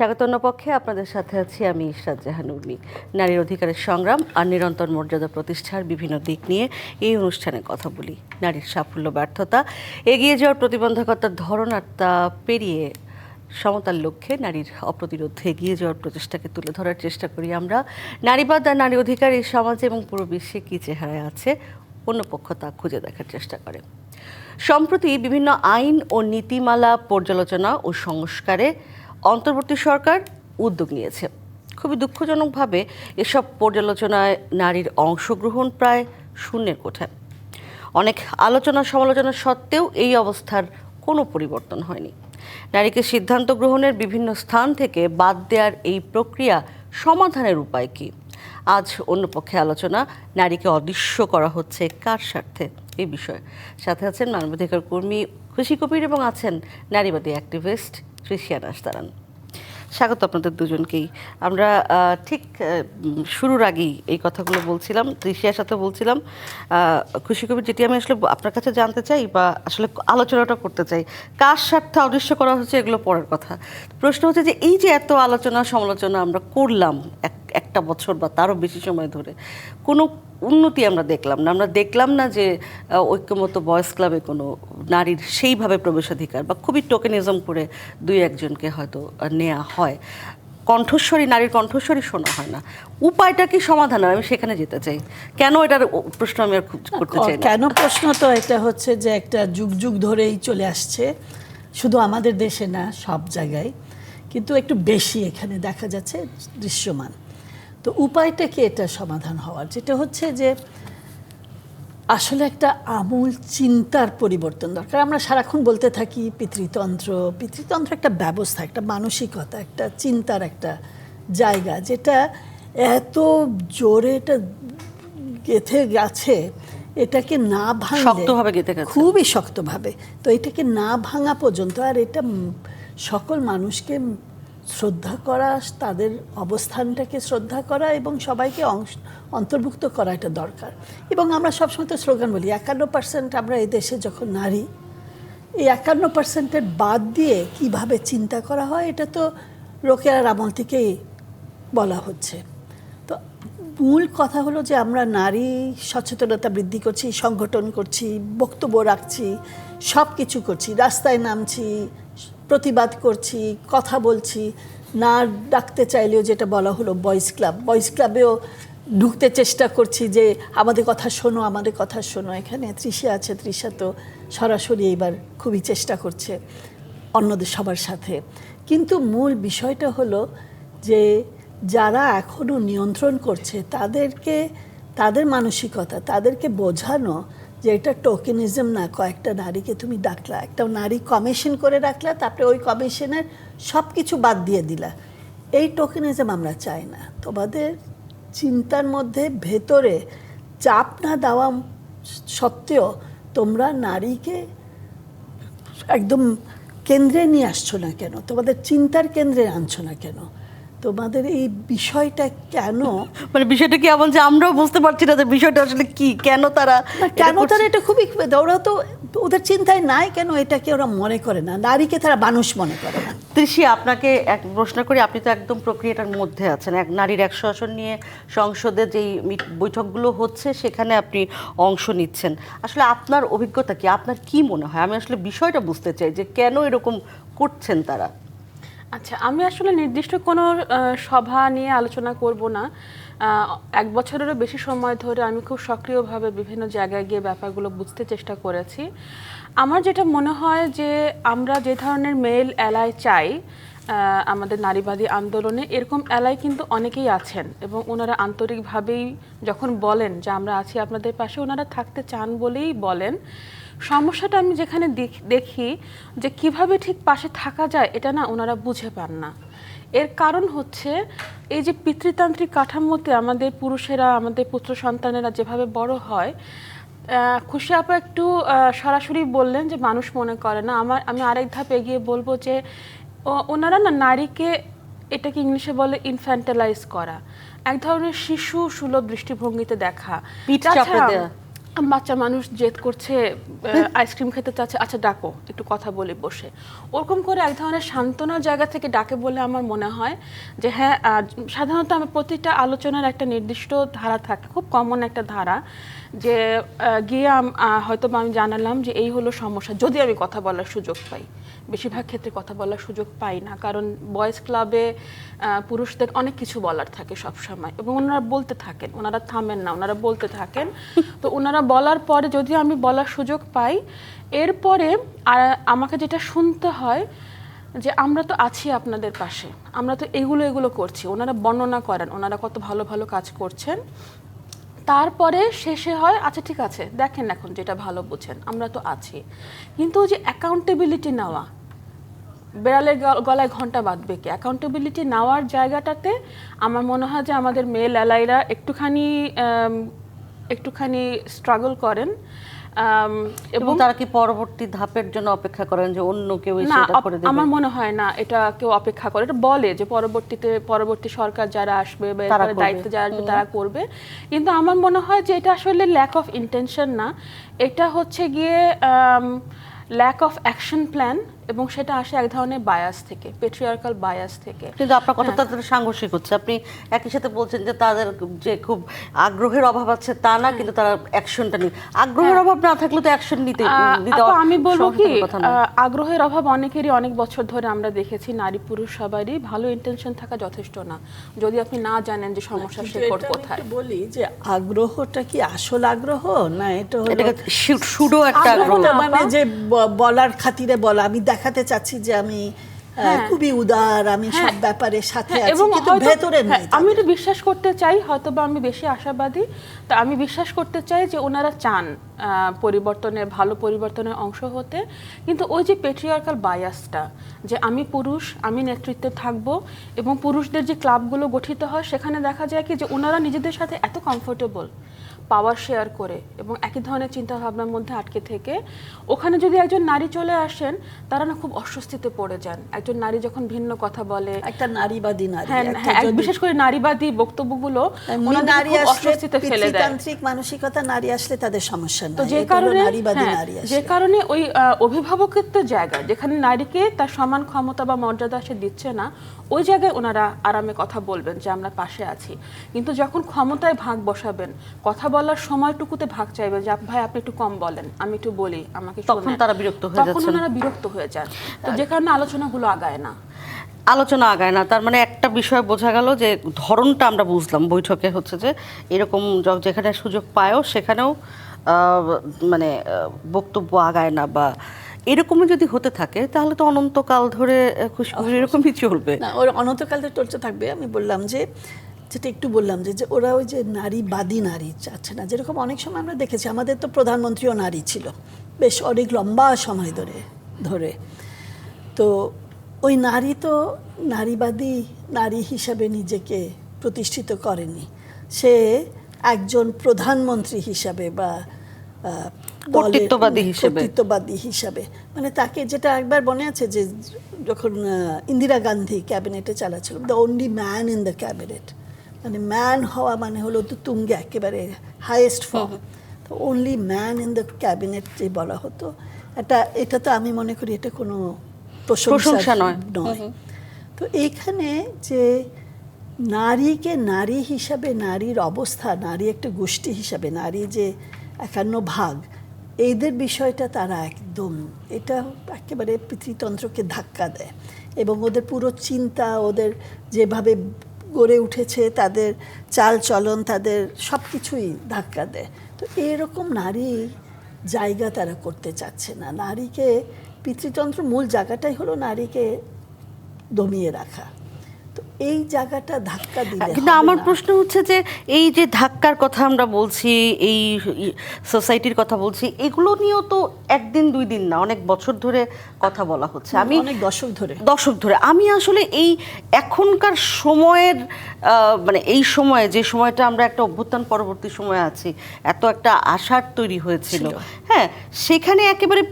স্বাগত অন্য পক্ষে আপনাদের সাথে আছি আমি ইশরাত জাহান উর্মি। নারীর অধিকারের সংগ্রাম আর নিরন্তর মর্যাদা প্রতিষ্ঠার বিভিন্ন দিক নিয়ে এই অনুষ্ঠানে কথা বলি। নারীর সাফল্য, ব্যর্থতা, এগিয়ে যাওয়ার প্রতিবন্ধকতার ধরন আর তা পেরিয়ে সমতার লক্ষ্যে নারীর অপ্রতিরোধ এগিয়ে যাওয়ার প্রচেষ্টাকে তুলে ধরার চেষ্টা করি আমরা। নারীবাদ আর নারী অধিকার এই সমাজে এবং পুরো বিশ্বে কী চেহারায় আছে অন্য পক্ষ তা খুঁজে দেখার চেষ্টা করে। সম্প্রতি বিভিন্ন আইন ও নীতিমালা পর্যালোচনা ও সংস্কারে অন্তর্বর্তী সরকার উদ্যোগ নিয়েছে। খুবই দুঃখজনকভাবে এসব পর্যালোচনায় নারীর অংশগ্রহণ প্রায় শূন্যের কোঠায়। অনেক আলোচনা সমালোচনা সত্ত্বেও এই অবস্থার কোনো পরিবর্তন হয়নি। নারীকে সিদ্ধান্ত গ্রহণের বিভিন্ন স্থান থেকে বাদ দেওয়ার এই প্রক্রিয়া সমাধানের উপায় কী? আজ অন্য পক্ষে আলোচনা, নারীকে অদৃশ্য করা হচ্ছে কার স্বার্থে? এই বিষয়ে। সাথে আছেন মানবাধিকার কর্মী খুশি কবির এবং আছেন নারীবাদী অ্যাক্টিভিস্ট তৃষিয়া দাসদারান স্বাগত আপনাদের দুজনকেই। আমরা ঠিক শুরুর আগেই এই কথাগুলো বলছিলাম তৃষিয়ার সাথে বলছিলাম খুশি কবির, যেটি আমি আসলে আপনার কাছে জানতে চাই বা আসলে আলোচনাটা করতে চাই, কার স্বার্থে অদৃশ্য করা হচ্ছে এগুলো পরের কথা? প্রশ্ন হচ্ছে যে, এই যে এত আলোচনা সমালোচনা আমরা করলাম এক, একটা বছর বা তারও বেশি সময় ধরে, কোনো উন্নতি আমরা দেখলাম না। আমরা দেখলাম না যে ঐক্যমত বয়েস ক্লাবে কোনো নারীর সেইভাবে প্রবেশাধিকার বা খুবই টোকেনিজম করে দুই একজনকে হয়তো নেওয়া হয়। কণ্ঠস্বরী নারীর কণ্ঠস্বরী শোনা হয় না। উপায়টা কি সমাধান হয়? আমি সেখানে যেতে চাই। কেন এটার প্রশ্ন আমি আর করতে চাই কেন প্রশ্ন তো এটা হচ্ছে যে একটা যুগ যুগ ধরেই চলে আসছে। শুধু আমাদের দেশে না সব জায়গায়। কিন্তু একটু বেশি এখানে দেখা যাচ্ছে দৃশ্যমান। তো উপায়টা কি এটা সমাধান হওয়ার? যেটা হচ্ছে যে আসলে একটা আমূল চিন্তার পরিবর্তন দরকার। আমরা সারাক্ষণ বলতে থাকি পিতৃতন্ত্র। পিতৃতন্ত্র একটা ব্যবস্থা একটা মানসিকতা একটা চিন্তার একটা জায়গা যেটা এত জোরে এটা গেথে গেছে এটাকে না ভাঙলে শক্তভাবে গেঁথে গেছে। খুবই শক্তভাবে। তো এটাকে না ভাঙা পর্যন্ত আর এটা সকল মানুষকে শ্রদ্ধা করা, তাদের অবস্থানটাকে শ্রদ্ধা করা এবং সবাইকে অংশ, অন্তর্ভুক্ত করা এটা দরকার। এবং আমরা সবসময় তো স্লোগান বলি, একান্ন পার্সেন্ট আমরা দেশে যখন নারী, এই একান্ন পার্সেন্টের বাদ দিয়ে কীভাবে চিন্তা করা হয়, এটা তো রোকেয়ার আমল থেকেই বলা হচ্ছে। তো মূল কথা হলো যে আমরা নারী সচেতনতা বৃদ্ধি করছি, সংগঠন করছি, বক্তব্য রাখছি সব কিছু করছি, রাস্তায় নামছি প্রতিবাদ করছি, কথা বলছি। না ডাকতে চাইলেও যেটা বলা হলো বয়েজ ক্লাব বয়েজ ক্লাবেও ঢুকতে চেষ্টা করছি যে, আমাদের কথা শোনো, আমাদের কথা শোনো। এখানে তৃষা আছে, তৃষা তো সরাসরি এইবার খুবই চেষ্টা করছে অন্যদের সবার সাথে। কিন্তু মূল বিষয়টা হলো যে, যারা এখনও নিয়ন্ত্রণ করছে, তাদেরকে, তাদের মানসিকতা, তাদেরকে বোঝানো যে এটা টোকেনিজম না, কয়েকটা নারীকে তুমি ডাকলা। একটা নারী কমিশন করে রাখলা তারপরে ওই কমিশনের সব কিছু বাদ দিয়ে দিলা। এই টোকেনিজম আমরা চাই না। তোমাদের চিন্তার মধ্যে ভেতরে চাপ না দেওয়া সত্ত্বেও তোমরা নারীকে একদম কেন্দ্রে নিয়ে আসছো না কেন? তোমাদের চিন্তার কেন্দ্রে আনছো না কেন? তোমাদের এই বিষয়টা কেন? মানে বিষয়টা কি এমন যে আমরাও বুঝতে পারছি না যে বিষয়টা আসলে কি কেন তারা কেন? তারা এটা খুবই ওরা তো ওদের চিন্তায় নাই কেন এটাকে ওরা মনে করে না? নারীকে তারা মানুষ মনে করে না। তৃষি আপনাকে এক প্রশ্ন করি আপনি তো একদম প্রক্রিয়াটার মধ্যে আছেন। এক নারীর একশো আসন নিয়ে সংসদে যেই বৈঠকগুলো হচ্ছে সেখানে আপনি অংশ নিচ্ছেন। আসলে আপনার অভিজ্ঞতা কি? আপনার কি মনে হয়? আমি আসলে বিষয়টা বুঝতে চাই যে কেন এরকম করছেন তারা? আচ্ছা আমি আসলে নির্দিষ্ট কোনো সভা নিয়ে আলোচনা করব না। এক বছরেরও বেশি সময় ধরে আমি খুব সক্রিয়ভাবে বিভিন্ন জায়গায় গিয়ে ব্যাপারগুলো বুঝতে চেষ্টা করেছি। আমার যেটা মনে হয় যে, আমরা যে ধরনের মেল অ্যালাই চাই আমাদের নারীবাদী আন্দোলনে, এরকম অ্যালাই কিন্তু অনেকেই আছেন এবং ওনারা আন্তরিকভাবেই যখন বলেন যে, আমরা আছি আপনাদের পাশে, ওনারা থাকতে চান বলেই বলেন। সমস্যাটা আমি যেখানে দেখি যে কীভাবে ঠিক পাশে থাকা যায় এটা না ওনারা বুঝে পান না। এর কারণ হচ্ছে এই যে পিতৃতান্ত্রিক কাঠামোতে আমাদের পুরুষেরা আমাদের পুত্র সন্তানেরা যেভাবে বড় হয় খুশি আপা একটু সরাসরি বললেন যে মানুষ মনে করে না। আমার আমি আরেক ধাপ এগিয়ে বলব যে ওনারা না নারীকে এটাকে ইংলিশে বলে ইনফ্যান্টালাইজ করা। এক ধরনের শিশু সুলভ দৃষ্টিভঙ্গিতে দেখা। পিঠ চাপড়ে। বাচ্চা মানুষ জেদ করছে আইসক্রিম খেতে চাচ্ছে আচ্ছা ডাকো, একটু কথা বলি বসে। ওরকম করে এক ধরনের সান্ত্বনার জায়গা থেকে ডাকে বলে আমার মনে হয় যে হ্যাঁ সাধারণত আমার প্রতিটা আলোচনার একটা নির্দিষ্ট ধারা থাকে, খুব কমন একটা ধারা যে গিয়ে হয়তো আমি জানালাম যে, এই হলো সমস্যা, যদি আমি কথা বলার সুযোগ পাই। বেশিরভাগ ক্ষেত্রে কথা বলার সুযোগ পাই না, কারণ বয়েজ ক্লাবে পুরুষদের অনেক কিছু বলার থাকে সব সময় এবং ওনারা বলতে থাকেন, ওনারা থামেন না, ওনারা বলতে থাকেন। তো ওনারা বলার পরে যদি আমি বলার সুযোগ পাই, এরপরে আমাকে যেটা শুনতে হয় যে আমরা তো আছি আপনাদের পাশে, আমরা তো এগুলো এগুলো করছি, ওনারা বর্ণনা করেন, ওনারা কত ভালো ভালো কাজ করছেন। তারপরে শেষে হয় আচ্ছা ঠিক আছে, দেখেন এখন যেটা ভালো বুঝেন, আমরা তো আছি। কিন্তু যে অ্যাকাউন্টেবিলিটি নেওয়া, বেড়ালের গলায় ঘণ্টা বাঁধবে কি? অ্যাকাউন্টেবিলিটি নেওয়ার জায়গাটাতে আমার মনে হয় যে আমাদের মেয়ে লালাইরা একটুখানি একটুখানি স্ট্রাগল করেন এবং তারা কি পরবর্তী ধাপের জন্য অপেক্ষা করেন যে অন্য কেউ করে দেবে? আমার মনে হয় না এটা কেউ অপেক্ষা করে এটা বলে যে পরবর্তীতে পরবর্তী সরকার যারা আসবে বা তারা দায়িত্ব যারা আসবে তারা করবে। কিন্তু আমার মনে হয় যে এটা আসলে ল্যাক অফ ইন্টেনশন না এটা হচ্ছে গিয়ে ল্যাক অফ অ্যাকশন প্ল্যান এবং সেটা আসে এক ধরনের বায়াস থেকে পেট্রিয়ার্কাল বায়াস থেকে। কিন্তু আপনার কথা তাদের সাংঘর্ষিক হচ্ছে। আপনি একই সাথে বলছেন যে তাদের যে খুব আগ্রহের অভাব আছে তা না কিন্তু তারা অ্যাকশনটা নেই আগ্রহের অভাব না থাকলে তো অ্যাকশন নিতে আমি বলব কি আগ্রহের অভাব অনেকেরই অনেক বছর ধরে আমরা দেখেছি নারী পুরুষ সবারই ভালো ইন্টেনশন থাকা যথেষ্ট না। যদি আপনি না জানেন যে সমস্যা শেকড় কোথায়। বলি যে আগ্রহটা কি আসল আগ্রহ? না এটা হলো সু- একটা আগ্রহ আগ্রহ? মানে যে ব- বলার খাতিরে বলা আমি দেখাতে চাচ্ছি যে আমি খুবই উদার আমি সব ব্যাপারে সাথে হ্যাঁ, আছি কিন্তু ভেতরে হ্যাঁ, আমি এটা বিশ্বাস করতে চাই হয়তো বা আমি বেশি আশাবাদী। তা আমি বিশ্বাস করতে চাই যে ওনারা চান পরিবর্তনের ভালো পরিবর্তনের অংশ হতে। কিন্তু ওই যে পেট্রিয়ার্কাল বায়াসটা যে আমি পুরুষ আমি নেতৃত্বে থাকব এবং পুরুষদের যে ক্লাবগুলো গঠিত হয় সেখানে দেখা যায় কি যে ওনারা নিজেদের সাথে এত কমফোর্টেবল পাওয়ার শেয়ার করে এবং একই ধরনের চিন্তা ভাবনার মধ্যে আটকে থেকে ওখানে যদি একজন নারী চলে আসেন তারা না খুব অস্বস্তিতে পড়ে যান। একজন নারী যখন ভিন্ন কথা বলে একটা নারীবাদী নারী হ্যাঁ হ্যাঁ বিশেষ করে নারীবাদী বক্তব্যগুলো নারী অস্বস্তিতে ফেলে দেয়। পিতৃতান্ত্রিক মানসিকতা নারী আসলে তাদের সমস্যা তো যে কারণে নারীবাদী হ্যাঁ, যে কারণে ওই আহ, অভিভাবকত্বের জায়গা যেখানে নারীকে তার সমান ক্ষমতা বা মর্যাদা সে দিচ্ছে না ওই জায়গায় ওনারা আরামে কথা বলবেন যে আমরা পাশে আছি। কিন্তু যখন ক্ষমতায় ভাগ বসাবেন কথা বলার সময়টুকুতে ভাগ চাইবে যে ভাই আপনি একটু কম বলেন আমি একটু বলি আমাকে তখন তারা বিরক্ত হয়ে তখন যাচ্ছেন। ওনারা বিরক্ত হয়ে যায় তো যে কারণে আলোচনাগুলো আগায় না। আলোচনা আগায় না। তার মানে একটা বিষয় বোঝা গেল যে ধরনটা আমরা বুঝলাম। বৈঠকে হচ্ছে যে এরকম যেখানে সুযোগ পায়ও সেখানেও মানে বক্তব্য আগায় না বা এরকমই যদি হতে থাকে তাহলে তো অনন্তকাল ধরে খুশখুশি এরকমই চলবে। না ওর অনন্তকাল ধরে চলতে থাকবে। আমি বললাম যে যেটা একটু বললাম যে যে ওরা ওই যে নারীবাদী নারী চাচ্ছে না যেরকম অনেক সময় আমরা দেখেছি আমাদের তো প্রধানমন্ত্রীও নারী ছিল বেশ অনেক লম্বা সময় ধরে ধরে। তো ওই নারী তো নারীবাদী নারী হিসাবে নিজেকে প্রতিষ্ঠিত করেনি। সে একজন প্রধানমন্ত্রী হিসাবে বা কর্তৃত্ববাদী হিসেবে। কর্তৃত্ববাদী হিসাবে। মানে তাকে যেটা একবার মনে আছে যে যখন ইন্দিরা গান্ধী ক্যাবিনেটে চালাচ্ছিল the only man in the cabinet মানে ম্যান হওয়া মানে হলো তো তুঙ্গে একেবারে হাইয়েস্ট ফর্ম তো only man in the cabinet যে বলা হতো এটা এটা তো আমি মনে করি এটা কোনো প্রশংসা নয়। নয়। তো এইখানে যে নারীকে নারী হিসাবে নারীর অবস্থা নারী একটা গোষ্ঠী হিসাবে নারী যে একান্ন ভাগ এইদের বিষয়টা তারা একদম এটা একেবারে পিতৃতন্ত্রকে ধাক্কা দেয়। এবং ওদের পুরো চিন্তা ওদের যেভাবে গড়ে উঠেছে, তাদের চাল চলন, তাদের সব কিছুই ধাক্কা দেয়। তো এরকম নারী জায়গা তারা করতে চাচ্ছে না। নারীকে পিতৃতন্ত্র মূল জায়গাটাই হলো নারীকে দমিয়ে রাখা। এই জায়গাটা ধাক্কা দিলে কিন্তু আমার প্রশ্ন হচ্ছে যে এই যে ধাক্কার কথা আমরা বলছি এই সোসাইটির কথা বলছি এগুলো নিয়েও তো একদিন দুই দিন না অনেক বছর ধরে কথা বলা হচ্ছে। আমি অনেক দশক ধরে। দশক ধরে। আমি আসলে এই এখনকার সময়ের মানে এই সময়ে যে সময়টা আমরা একটা অভ্যুত্থান পরবর্তী সময়ে আছি এত একটা আশার তৈরি হয়েছিল। হ্যাঁ সেখানে একেবারে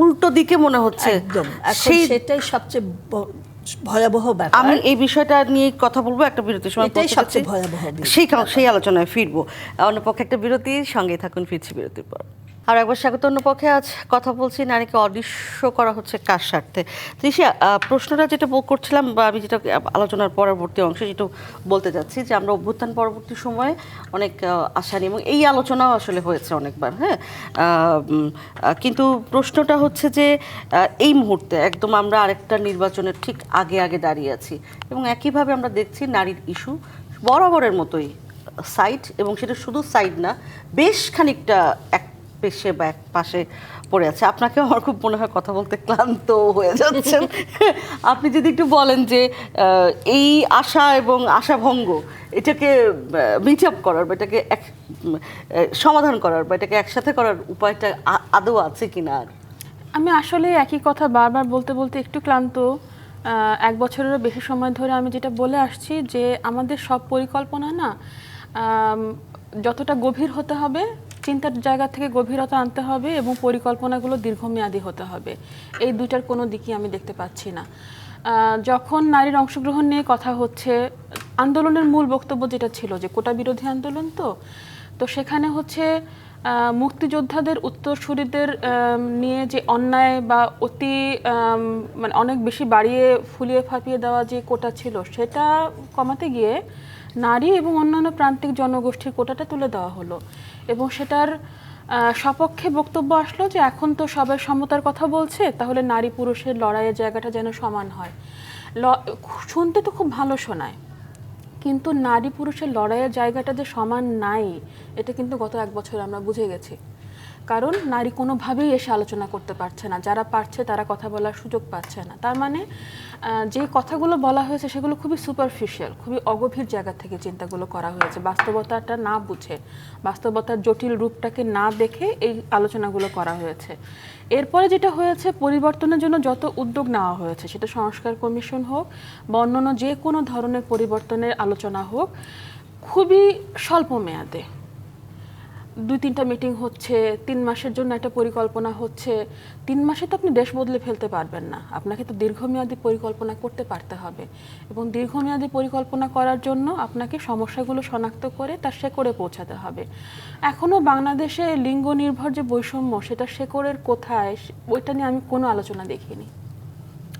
উল্টো দিকে মনে হচ্ছে। সেই সেটাই সবচেয়ে ভয়াবহ ব্যাপার। আমি এই বিষয়টা নিয়ে কথা বলব একটা বিরতির সময় এটাই সবচেয়ে ভয়াবহ সেই সেই আলোচনায় ফিরবো। অন্য পক্ষে একটা বিরতি সঙ্গে থাকুন ফিরছি বিরতির পর। আর একবার স্বাগত অন্য পক্ষে আজ কথা বলছি নারীকে অদৃশ্য করা হচ্ছে কার স্বার্থে? তৃষা প্রশ্নটা যেটা করছিলাম বা আমি যেটা আলোচনার পরবর্তী অংশে যেটা বলতে যাচ্ছি যে আমরা অভ্যুত্থান পরবর্তী সময়ে অনেক নিয়ে এবং এই আলোচনাও আসলে হয়েছে অনেকবার হ্যাঁ? কিন্তু প্রশ্নটা হচ্ছে যে এই মুহূর্তে একদম আমরা আরেকটা নির্বাচনের ঠিক আগে আগে দাঁড়িয়ে আছি এবং একইভাবে আমরা দেখছি নারীর ইস্যু বরাবরের মতোই, সাইড এবং সেটা শুধু সাইড না, বেশ খানিকটা এক পেশে বা এক পাশে পড়ে আছে। আপনাকে আমার খুব মনে হয় কথা বলতে ক্লান্ত হয়ে যাচ্ছেন। আপনি যদি একটু বলেন যে এই আশা এবং আশাভঙ্গ এটাকে মিট আপ করার বা এটাকে এক সমাধান করার বা এটাকে একসাথে করার উপায়টা আদৌ আছে কিনা আর? আমি আসলে একই কথা বারবার বলতে বলতে একটু ক্লান্ত। এক বছরেরও বেশি সময় ধরে আমি যেটা বলে আসছি যে আমাদের সব পরিকল্পনা না যতটা গভীর হতে হবে চিন্তার জায়গা থেকে গভীরতা আনতে হবে এবং পরিকল্পনাগুলো দীর্ঘমেয়াদী হতে হবে। এই দুইটার কোনো দিকই আমি দেখতে পাচ্ছি না। যখন নারীর অংশগ্রহণ নিয়ে কথা হচ্ছে, আন্দোলনের মূল বক্তব্য যেটা ছিল যে কোটা বিরোধী আন্দোলন তো তো সেখানে হচ্ছে মুক্তিযোদ্ধাদের উত্তরসূরিদের নিয়ে যে অন্যায় বা অতি মানে অনেক বেশি বাড়িয়ে ফুলিয়ে ফাঁপিয়ে দেওয়া যে কোটা ছিল, সেটা কমাতে গিয়ে নারী এবং অন্যান্য প্রান্তিক জনগোষ্ঠীর কোটাটা তুলে দেওয়া হলো। এবং সেটার সপক্ষে বক্তব্য আসলো যে এখন তো সবাই সমতার কথা বলছে, তাহলে নারী পুরুষের লড়াইয়ের জায়গাটা যেন সমান হয়। শুনতে তো খুব ভালো শোনায়, কিন্তু নারী পুরুষের লড়াইয়ের জায়গাটা যে সমান নাই, এটা কিন্তু গত এক বছর আমরা বুঝে গেছি। কারণ নারী কোনোভাবেই এসে আলোচনা করতে পারছে না। যারা পারছে তারা কথা বলার সুযোগ পাচ্ছে না। তার মানে যে কথাগুলো বলা হয়েছে সেগুলো খুবই সুপারফিশিয়াল খুবই অগভীর জায়গা থেকে চিন্তাগুলো করা হয়েছে। বাস্তবতাটা না বুঝে, বাস্তবতার জটিল রূপটাকে না দেখে এই আলোচনাগুলো করা হয়েছে। এরপরে যেটা হয়েছে, পরিবর্তনের জন্য যত উদ্যোগ নেওয়া হয়েছে, সেটা সংস্কার কমিশন হোক বা অন্যান্য যে কোনো ধরনের পরিবর্তনের আলোচনা হোক, খুবই স্বল্প মেয়াদে দুই তিনটা মিটিং হচ্ছে তিন মাসের জন্য একটা পরিকল্পনা হচ্ছে। তিন মাসে তো আপনি দেশ বদলে ফেলতে পারবেন না। আপনাকে তো দীর্ঘমেয়াদী পরিকল্পনা করতে পারতে হবে। এবং দীর্ঘমেয়াদী পরিকল্পনা করার জন্য আপনাকে সমস্যাগুলো শনাক্ত করে তার শেকড়ে পৌঁছাতে হবে। এখনও বাংলাদেশে লিঙ্গ নির্ভর যে বৈষম্য সেটা শেকড়ের কোথায় ওইটা নিয়ে আমি কোনো আলোচনা দেখিনি।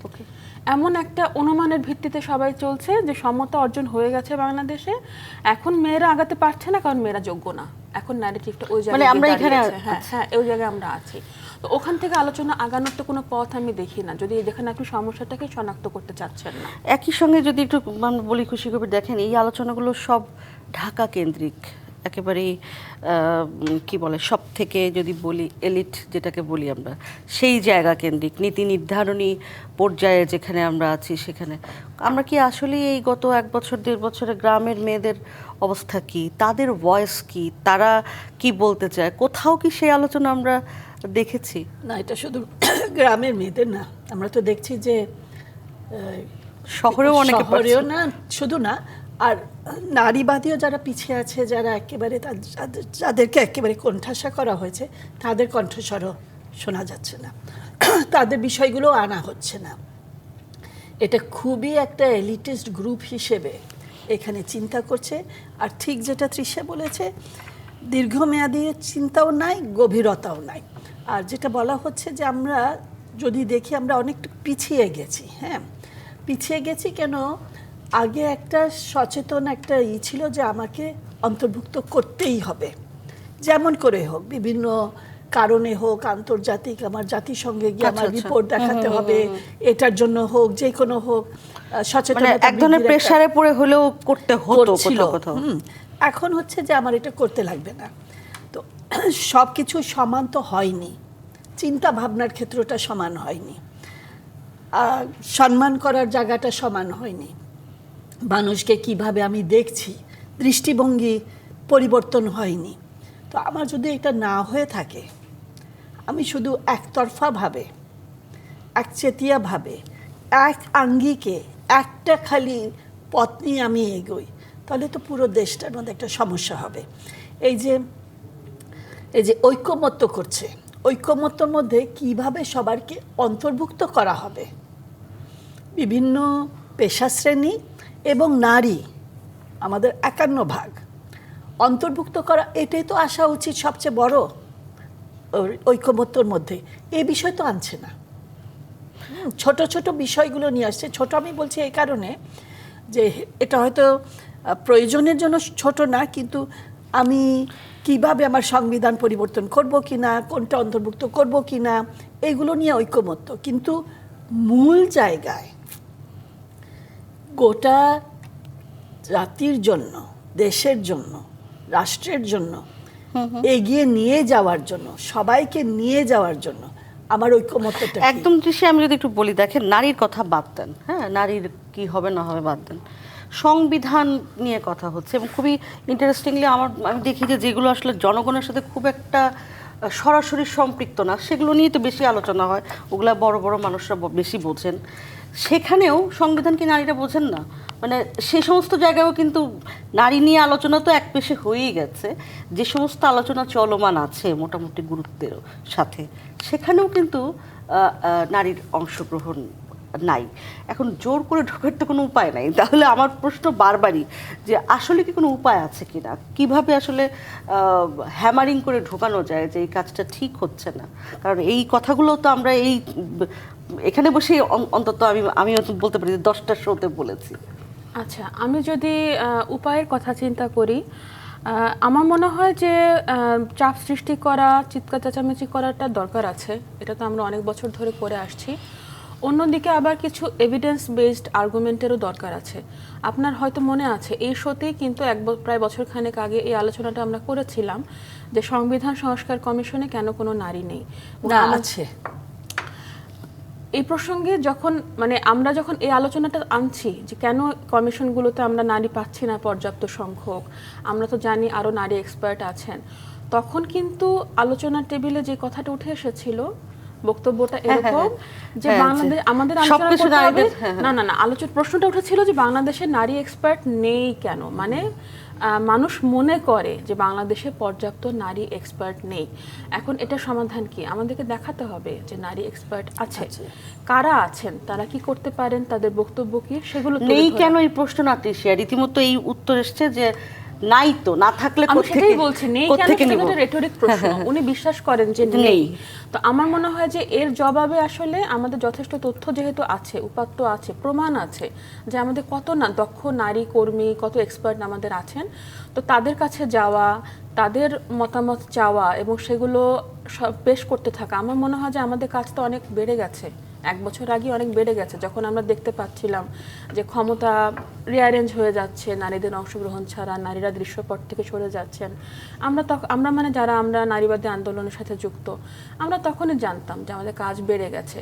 ওকে এমন একটা অনুমানের ভিত্তিতে সবাই চলছে যে সমতা অর্জন হয়ে গেছে বাংলাদেশে। এখন মেয়েরা আগাতে পারছে না কারণ মেয়েরা যোগ্য না। এখন ন্যারেটিভটা ওই জায়গায় মানে আমরা এখানে। হ্যাঁ হ্যাঁ ওই জায়গায় আমরা আছি। তো ওখান থেকে আলোচনা আগানোর তো কোনো পথ আমি দেখি না। যদি যেখানে আপনি সমস্যাটাকে শনাক্ত করতে চাচ্ছেন না। একই সঙ্গে যদি একটু আমরা বলি খুশি করে দেখেন এই আলোচনাগুলো সব ঢাকা কেন্দ্রিক। একেবারেই কি বলে সব থেকে যদি বলি এলিট যেটাকে বলি আমরা সেই জায়গা কেন্দ্রিক নীতি নির্ধারণী পর্যায়ে যেখানে আমরা আছি সেখানে। আমরা কি আসলে এই গত এক বছর দেড় বছরে গ্রামের মেয়েদের অবস্থা কি? তাদের ভয়েস কি? তারা কি বলতে চায়? কোথাও কি সেই আলোচনা আমরা দেখেছি? না এটা শুধু গ্রামের মেয়েদের না। আমরা তো দেখছি যে শহরেও অনেকে শহরেও না শুধু না আর নারীবাদীও যারা পিছিয়ে আছে, যারা একেবারে যাদেরকে একেবারে কণ্ঠাসা করা হয়েছে, তাদের কণ্ঠস্বরও শোনা যাচ্ছে না। তাদের বিষয়গুলো আনা হচ্ছে না। এটা খুবই একটা এলিটেস্ট গ্রুপ হিসেবে এখানে চিন্তা করছে। আর ঠিক যেটা তৃষা বলেছে, দীর্ঘমেয়াদী চিন্তাও নাই, গভীরতাও নাই। আর যেটা বলা হচ্ছে যে আমরা যদি দেখি আমরা অনেকটা পিছিয়ে গেছি হ্যাঁ? পিছিয়ে গেছি কেন? আগে একটা সচেতন একটা ই ছিল যে আমাকে অন্তর্ভুক্ত করতেই হবে। যেমন করে হোক বিভিন্ন কারণে হোক আন্তর্জাতিক আমার জাতিসংঘে গিয়ে আচ্ছা, আমার আচ্ছা। রিপোর্ট দেখাতে হবে এটার জন্য হোক যে কোনো হোক সচেতন সচেতনতা এক ধরনের প্রেসারে পড়ে হলেও করতে হতো। এখন হচ্ছে যে আমার এটা করতে লাগবে না। তো সব কিছু সমান তো হয়নি। চিন্তা ভাবনার ক্ষেত্রটা সমান হয়নি। আর সম্মান করার জায়গাটা সমান হয়নি। মানুষকে কীভাবে আমি দেখছি, দৃষ্টিভঙ্গি পরিবর্তন হয়নি। তো আমার যদি এটা না হয়ে থাকে, আমি শুধু একতরফাভাবে একচেতিয়াভাবে এক আঙ্গিকে, একটা খালি পথ নিয়ে আমি এগোই, তাহলে তো পুরো দেশটার মধ্যে একটা সমস্যা হবে। এই যে এই যে ঐক্যমত্য করছে ঐক্যমত্যর মধ্যে কীভাবে সবারকে অন্তর্ভুক্ত করা হবে? বিভিন্ন পেশাশ্রেণী এবং নারী, আমাদের একান্ন ভাগ। অন্তর্ভুক্ত করা, এটাই তো আসা উচিত সবচেয়ে বড় ঐক্যমত্যর মধ্যে। এই বিষয় তো আনছে না। ছোট ছোট বিষয়গুলো নিয়ে আসছে। ছোট আমি বলছি এই কারণে যে এটা হয়তো প্রয়োজনের জন্য ছোট না, কিন্তু আমি কীভাবে আমার সংবিধান পরিবর্তন করব কি না কোনটা অন্তর্ভুক্ত করব কি না এইগুলো নিয়ে ঐকমত্য। কিন্তু মূল জায়গায় গোটা জাতির জন্য দেশের জন্য রাষ্ট্রের জন্য এগিয়ে নিয়ে যাওয়ার জন্য সবাইকে নিয়ে যাওয়ার জন্য আমার ঐক্যমত্যটা? একদম দৃশ্যে আমি যদি একটু বলি দেখেন নারীর কথা বাদ দেন হ্যাঁ? নারীর কি হবে না হবে বাদ দেন। সংবিধান নিয়ে কথা হচ্ছে এবং খুবই ইন্টারেস্টিংলি আমার আমি দেখি যে যেগুলো আসলে জনগণের সাথে খুব একটা সরাসরি সম্পৃক্ত না সেগুলো নিয়ে তো বেশি আলোচনা হয়। ওগুলা বড় বড় মানুষরা বেশি বোঝেন। সেখানেও সংবিধান কি নারীরা বোঝেন না? মানে সে সমস্ত জায়গায়ও কিন্তু নারী নিয়ে আলোচনা তো এক পেশে হয়েই গেছে। যে সমস্ত আলোচনা চলমান আছে মোটামুটি গুরুত্বের সাথে, সেখানেও কিন্তু নারীর অংশগ্রহণ নাই। এখন জোর করে ঢোকার তো কোনো উপায় নাই। তাহলে আমার প্রশ্ন বারবারই যে আসলে কি কোনো উপায় আছে কিনা? কীভাবে আসলে হ্যামারিং করে ঢোকানো যায় যে এই কাজটা ঠিক হচ্ছে না? কারণ এই কথাগুলো তো আমরা এই এখানে বসে অন্তত আমি আমিও তো বলতে পারি যে দশটা শোতে বলেছি। আচ্ছা আমি যদি উপায়ের কথা চিন্তা করি আমার মনে হয় যে চাপ সৃষ্টি করা চিৎকার চেঁচামেচি করাটা দরকার আছে। এটা তো আমরা অনেক বছর ধরে করে আসছি। অন্যদিকে আবার কিছু এভিডেন্স বেসড আর্গুমেন্টেরও দরকার আছে। আপনার হয়তো মনে আছে এই শোতেই কিন্তু এক প্রায় বছর খানেক আগে এই আলোচনাটা আমরা করেছিলাম যে সংবিধান সংস্কার কমিশনে কেন কোনো নারী নেই? আছে। এই প্রসঙ্গে যখন মানে আমরা যখন এই আলোচনাটা আনছি যে কেন কমিশনগুলোতে আমরা নারী পাচ্ছি না পর্যাপ্ত সংখ্যক আমরা তো জানি আরও নারী এক্সপার্ট আছেন তখন কিন্তু আলোচনার টেবিলে যে কথাটা উঠে এসেছিল বক্তব্যটা হ্যাঁ, হ্যাঁ, এরকম যে হ্যাঁ, বাংলাদেশ আমাদের আলোচনা করতে হবে। না না না আলোচনা প্রশ্নটা উঠেছিল যে বাংলাদেশে নারী এক্সপার্ট নেই কেন? মানে মানুষ মনে করে যে বাংলাদেশে পর্যাপ্ত নারী এক্সপার্ট নেই। এখন এটা সমাধান কি? আমাদেরকে দেখাতে হবে যে নারী এক্সপার্ট আছে। কারা আছেন? তারা কি করতে পারেন? তাদের বক্তব্য কি? সেগুলো নেই কেন এই প্রশ্ন না তৃষিয়া রীতিমতো এই উত্তর এসছে যে নাই তো না থাকলে আমি সেটাই বলছি নেই কেন? নিব? রেটরিক প্রশ্ন। উনি বিশ্বাস করেন যে নেই। তো আমার মনে হয় যে এর জবাবে আসলে আমাদের যথেষ্ট তথ্য যেহেতু আছে উপাত্ত আছে প্রমাণ আছে যে আমাদের কত না দক্ষ নারী কর্মী কত এক্সপার্ট আমাদের আছেন। তো তাদের কাছে যাওয়া তাদের মতামত চাওয়া এবং সেগুলো সব পেশ করতে থাকা আমার মনে হয় যে আমাদের কাজ তো অনেক বেড়ে গেছে। এক বছর আগে অনেক বেড়ে গেছে, যখন আমরা দেখতে পাচ্ছিলাম যে ক্ষমতা রিয়ারেঞ্জ হয়ে যাচ্ছে, নারীদের অংশগ্রহণ ছাড়া নারীরা দৃশ্যপট থেকে সরে যাচ্ছেন। আমরা তখন আমরা মানে যারা আমরা নারীবাদী আন্দোলনের সাথে যুক্ত, আমরা তখনই জানতাম যে আমাদের কাজ বেড়ে গেছে।